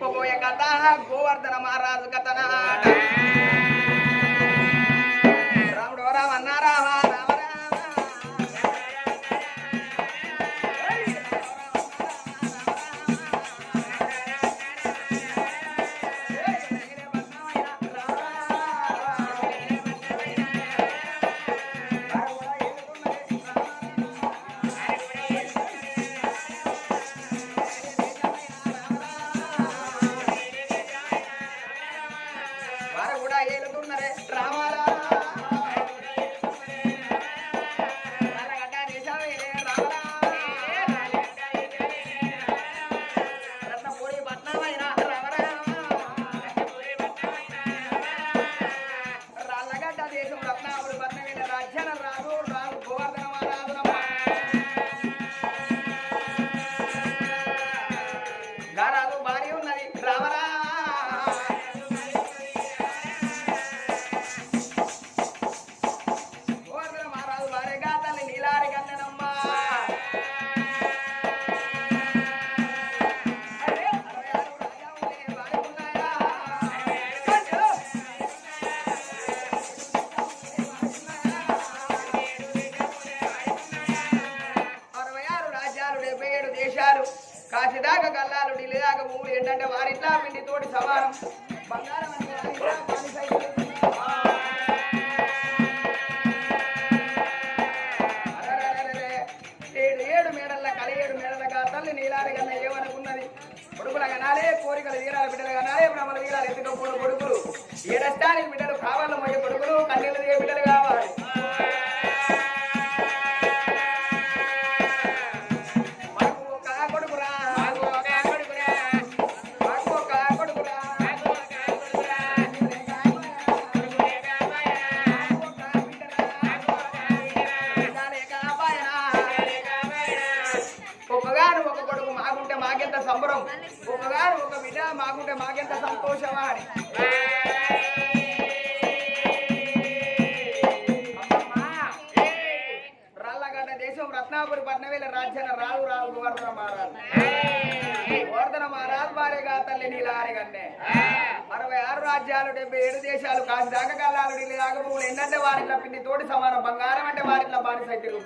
చెప్పబోయే కథ గోవర్ధన మహారాజు కథనా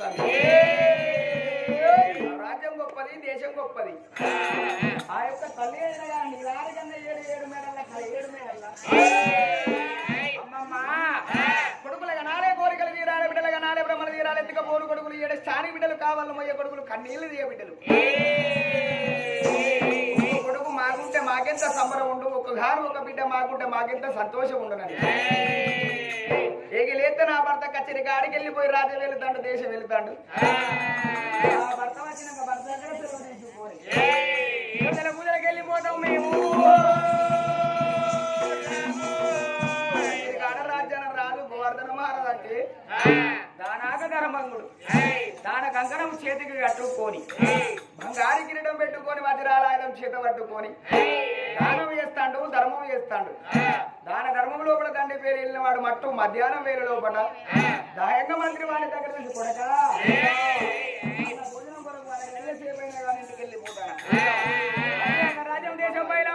తిరుగుతారు రాజ్యం గొప్పది దేశం గొప్పది. ఆ యొక్క తల్లి నీలారి కన్నా ఏడు ఏడు మేడల ఏడు మేడల అమ్మమ్మ! కొడుకుల గనాలే కోరికలు తీరాలి బిడ్డల గనాలే బ్రహ్మలు తీరాలి. ఎత్తుక పోరు కొడుకులు ఏడు స్థాని బిడ్డలు కావాలి మొయ్య కొడుకులు? కన్నీళ్ళు తీయ బిడ్డలు. కొడుకు మాకుంటే మాకెంత సంబరం ఉండు ఒక గారు ఒక బిడ్డ మాకుంటే మాకెంత సంతోషం ఉండనని. ఏగి లేస్తే నా భర్త కచ్చరి కాడికి వెళ్ళిపోయి రాజ్యం వెళ్తాడు దేశం వెళ్తాడు. భర్త వచ్చినాక భర్త దగ్గర పూజలకు వెళ్ళిపోతాం మేము? రాజు గోవర్ధన మహారాజు అంటే దానాక ధర్మంగుడు దాన కంకణం చేతికి కట్టుకొని బంగారు కిరీటం పెట్టుకొని మధ్యరాలాయనం చేత పట్టుకొని దానం చేస్తాడు ధర్మం చేస్తాడు. దాన ధర్మం లోపల తండ్రి పేరు వెళ్ళిన వాడు మట్టు మధ్యాహ్నం వేరు లోపల దాయంగ మంత్రి వాడి దగ్గర నుంచి కొడక. భోజనం కొరకు వాడి నెలసేపు అయినా కానీ ఇంటికి రాజ్యం దేశం పైన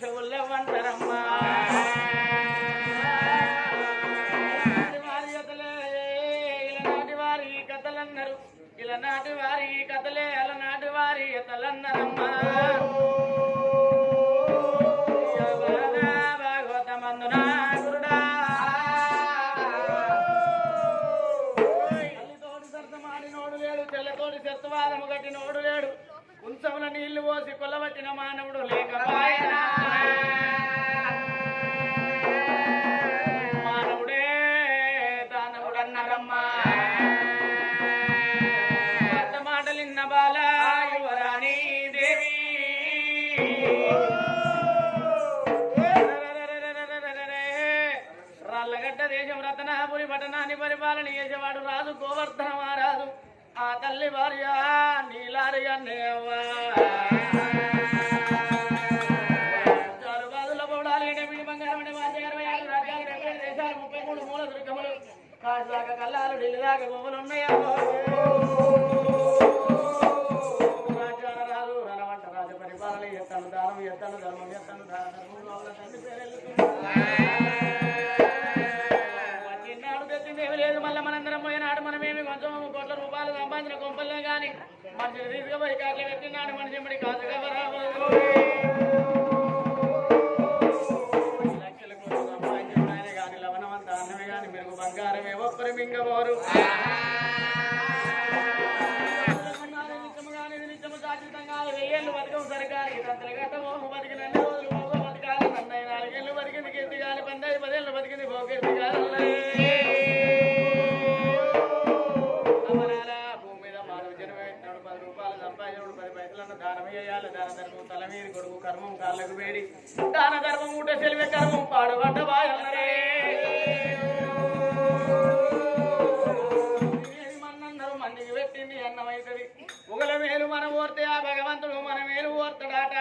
చెవులే వంటరమ్మా పట్టణాన్ని పరిపాలన చేసేవాడు రాజు గోవర్ధన మహారాజు ఆ తల్లి భార్య నీలారి అన్నయ్యవ్వా. చాలు ముప్పై మూడు మూల దుర్గములు. కాశీ కల్లాలు ఢిల్లీ దాకా బొమ్మలు ఉన్నాయమ్మో రాజు రాజ పరిపాలన ఎత్తాను దానం ఎత్తాను ధర్మం ఎత్తాను దాన తండ్రి పేరెళ్ళుతుంది. సంబంధించిన సంపాదించిన కొంపలే కానీ మనిషిని తీసుకుపోయి కాట్ల పెట్టినాడు మనిషి కాదు కదా కొడుకు కర్మం కాళ్ళకు వేడి. దాన ధర్మం ఉంటే సెలివే కర్మం పాడబడ్డ బాయన్నరే. మన్నన్నారు మందికి పెట్టింది అన్నమైతుంది. ఒకల మేలు మనం ఓర్తే ఆ భగవంతుడు మన మేలు ఓర్తడాట.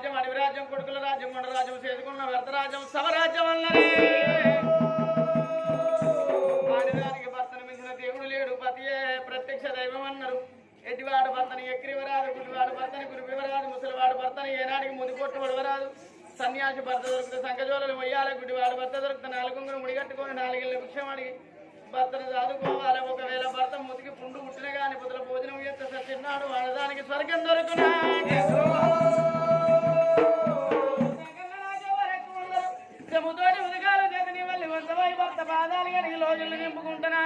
రాజ్యం అడవిరాజ్యం కొడుకుల రాజ్యం కొండరాజ్యం చేసుకున్న వ్యర్థరాజ్యం సమరాజ్యం సవరాజ్యం అన్నరే ఆడదానికి భర్తను మించిన దేవుడు లేడు పతియే ప్రత్యక్ష దైవం అన్నారు. ఎడ్డివాడు భర్తని ఎక్కిరివరాదు గుడివాడు భర్తని గురివివరాదు ముసలివాడు భర్తని ఏనాడికి ముదికొట్టు కొట్టుబడవరాదు సన్యాసి భర్త దొరికితే సంఖజోలలు మొయ్యాలి గుడివాడు భర్త దొరికితే నాలుగుంగులు ముడిగట్టుకొని నాలుగేళ్ళ భిక్షం అడిగి భర్తను చదువుకోవాలి ఒకవేళ భర్త ముతికి పుండు పుట్టిన కానీ పుత్ర భోజనం చేస్తే సచ్చిన్నాడు వాడదానికి స్వర్గం దొరుకునా? చెముతోటి ఉదకాలు చేతని వల్లి వంతమై భర్త పాదాలు కడిగి లోజులు నింపుకుంటున్నా.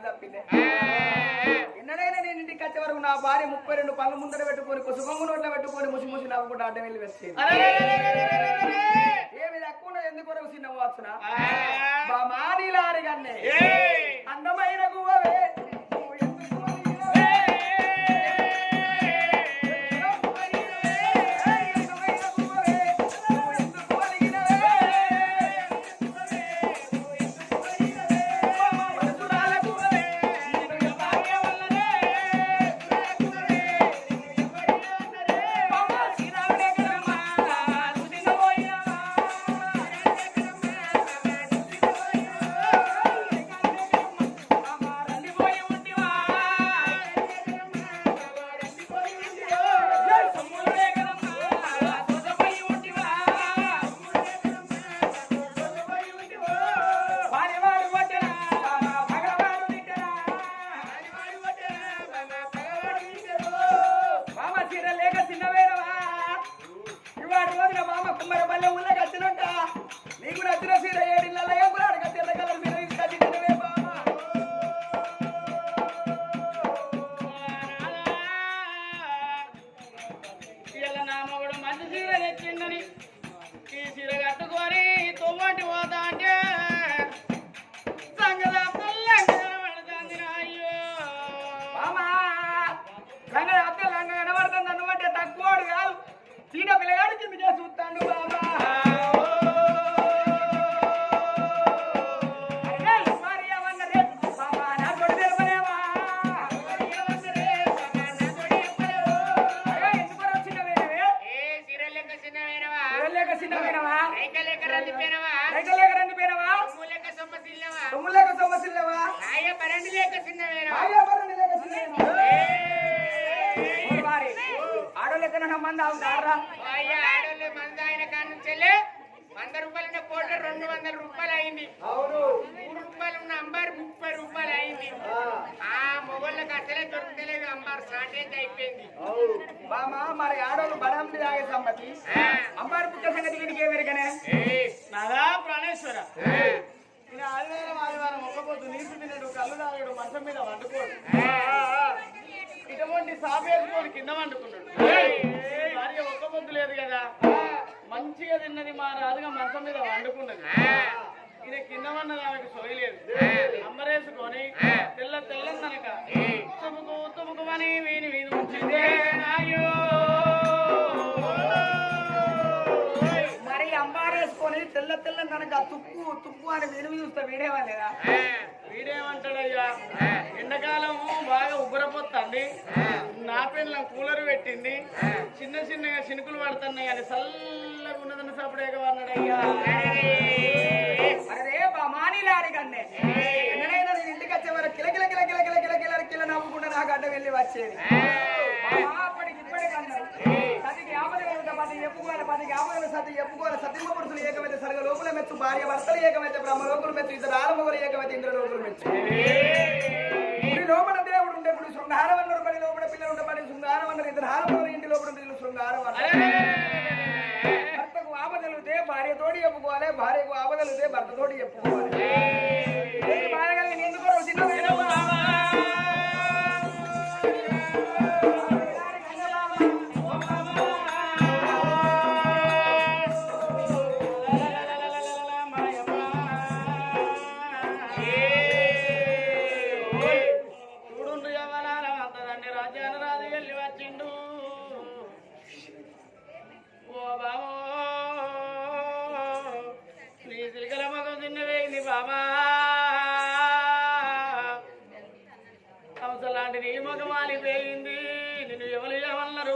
కడుపు నేను ఇంటికి వచ్చే వరకు నా భార్య ముప్పై రెండు పళ్ళ ముందర పెట్టుకొని కొసుగొంగు నోట్లో పెట్టుకొని ముసి ముసి నవ్వుకుంటూ అడ్డం వెళ్ళి వేస్తుంది. ఏమి తక్కువ ఎందుకు వరకు చిన్న వాసునా మా అందమైన గువ్వవే అయిపోయింది మరి ఆడోళ్ళు బడాంతి తాగే అమ్మారి పుట్ట సంగతి గిడికి ఏమెరికనే నాదా ఆదివారం ఆదివారం ఒక్కపోతు నీటి తినడు కళ్ళు తాగడు మంచం మీద వండుకోడు. ఇటువంటి సాపేసుకోడు కింద వండుకున్నాడు. భార్య ఒక్క పొద్దు లేదు కదా. మంచిగా తిన్నది మా రాజుగా మంచం మీద వండుకున్నది. ఇది కింద ఉన్న దానికి సోయలేదు అమ్మరేసుకొని తెల్ల తెల్లన్ననక తుముకు తుముకు అని వీని వీధి ఉంచిందే. అయ్యో. మరి అంబారేసుకొని తెల్ల తెల్ల కనుక తుక్కు తుక్కు అని వెనువి చూస్తా వీడేవాలేదా వీడేమంటాడయ్యా? ఎండకాలం బాగా ఉబ్బరపోతుంది. నా పిల్లల కూలర్ పెట్టింది. చిన్న చిన్నగా చినుకులు పడుతున్నాయి అని చల్లగా ఉన్నదన్న సపడేగా అన్నాడయ్యా అరే బమానీలాడి కన్నే. ఎన్నడైనా నేను ఇంటికి వచ్చే వరకు కిల కిల కిల కిల కిల కిల కిల కిల నవ్వుకుంటే నాకు అడ్డ వెళ్ళి వచ్చేది. అప్పటికి ఇప్పటికి అన్నారు సతికి యాభై వేల పది చెప్పుకోవాలి పదికి యాభై వేల సతి చెప్పుకోవాలి. సతిమ ఏకమైతే సరిగా లోపల మెచ్చు భార్య భర్తలు ఏకమైతే ఇద్దరు ఆరమగులు ఏకమైతే ఇంద్రలోకులు మెచ్చు. లోపల దేవుడు ఉండే ఇప్పుడు శృంగారం అన్నారు మరి లోపల పిల్లలు ఉండబడి శృంగారం అన్నారు ఇద్దరు హారం ఇంటి లోపల శృంగారం అన్నారు భర్తకు ఆపదలుతే భార్యతోటి చెప్పుకోవాలి భార్యకు ఆపదలుతే భర్తతోటి చెప్పుకోవాలి.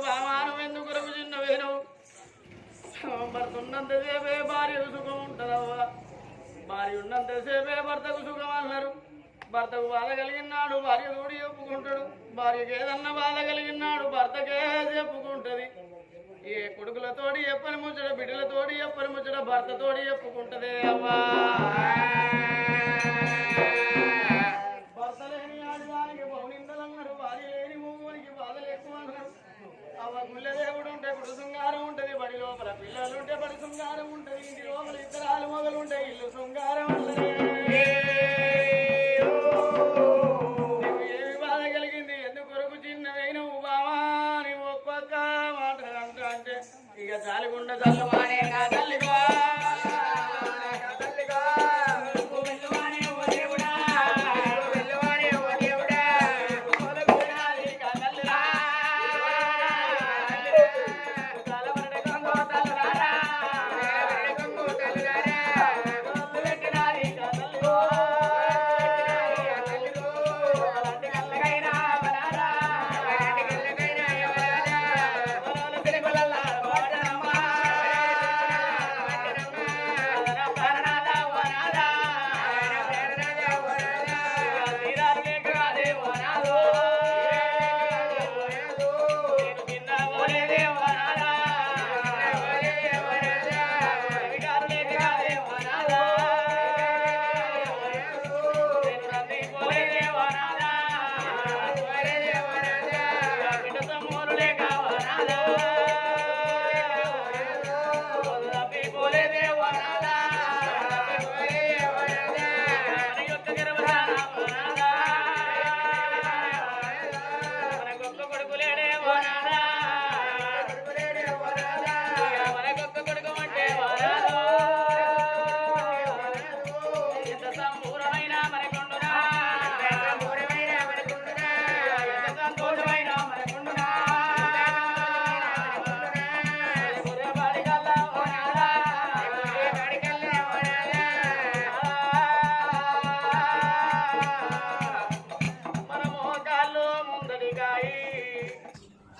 ఏమన్నారు ఎందుకు రఘు చిన్న వేణవు భర్త ఉన్నంతసేపే భార్య సుఖం ఉంటుందవ్వా? భార్య ఉన్నంతసేపే భర్తకు సుఖం అన్నారు. భర్తకు బాధ కలిగినాడు భార్య తోడి చెప్పుకుంటాడు. భార్యకి ఏదన్నా బాధ కలిగినాడు భర్తకే చెప్పుకుంటుంది. ఏ కొడుకులతోటి ఎప్పని ముచ్చట బిడ్డలతోటి ఎప్పని ముచ్చట భర్తతోటి చెప్పుకుంటదే అవ్వా? అవ్వ గుళ్ళ దేవుడు ఉంటే గుడి శృంగారం ఉంటది బడి లోపల పిల్లలు ఉంటే బడి శృంగారం ఉంటది ఇంటి లోపల ఇద్దరాలు మొగలు ఉంటాయి ఇల్లు శృంగారం అల్లరే.